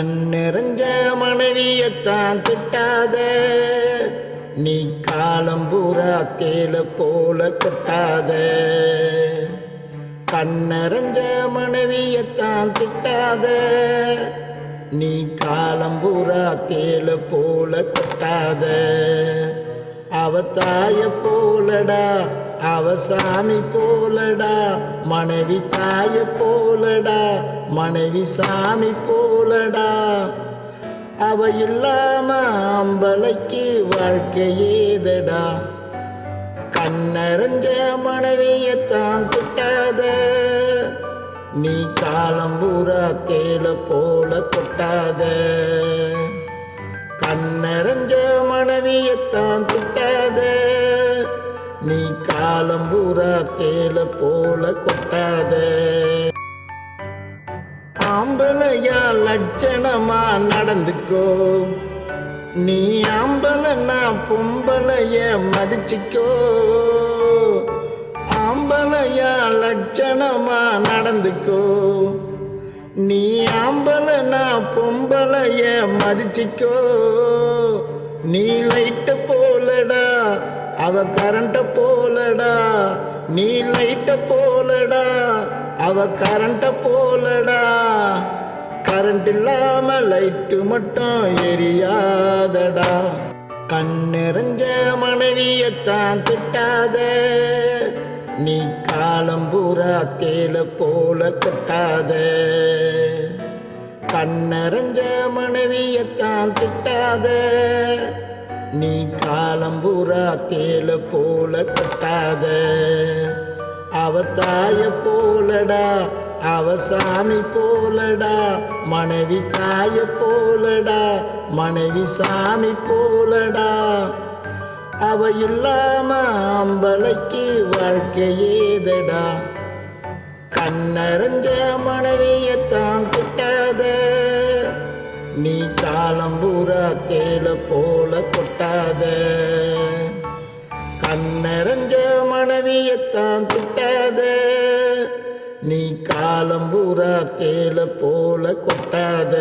கண் நிறைஞ்ச மனைவியத்தான் திட்டாத. நீ காலம் பூரா தேல போல கொட்டாத. கண் நிறைஞ்ச மனைவியத்தான் திட்டாத. நீ காலம் பூரா தேல போல கொட்டாத. அவ தாய போலடா அவ சாமி போலடா மனைவி தாய போலடா மனைவி சாமி போலடா. அவ இல்லாம அம்பளைக்கு வாழ்க்கை ஏதடா? கண்ணறிஞ்ச மனைவியத்தான் திட்டாத நீ காலம் பூரா தேல போல கொட்டாத. கண்ணறிஞ்ச மனைவியத்தான் பூரா தேல போல கொட்டாத. ஆம்பளையா லட்சணமா நடந்துக்கோ. நீ ஆம்பளைன்னா பொம்பளைய மதிச்சுக்கோ. ஆம்பளையா லட்சணமா நடந்துக்கோ. நீ ஆம்பளைனா பொம்பளைய மதிச்சுக்கோ. நீ லைட்டு போலடா அவ கரண்ட போலடா நீ லைட்ட போலடா அவ கரண்ட போலடா. கரண்ட் இல்லாம லைட்டு மட்டும் எரியாதடா. கண்ணெறிஞ்ச மனைவியத்தான் திட்டாத. நீ காலம் பூரா தேல போல கொட்டாத. கண்ணறிஞ்ச மனைவியத்தான் திட்டாத. நீ காலம் தேள போல கட்டாத. அவ தாய போலடா அவ சாமி போலடா மனைவி தாய போலடா மனைவி சாமி போலடா. அவ இல்லாம அம்பளைக்கு வாழ்க்கை ஏதடா. கண்ணறிஞ்ச மனைவியத்தான் நீ காலம் பூரா தேல போல கொட்டாத. கண்ணறிஞ்ச மனைவியத்தான் திட்டாத. நீ காலம் பூரா தேல போல கொட்டாத.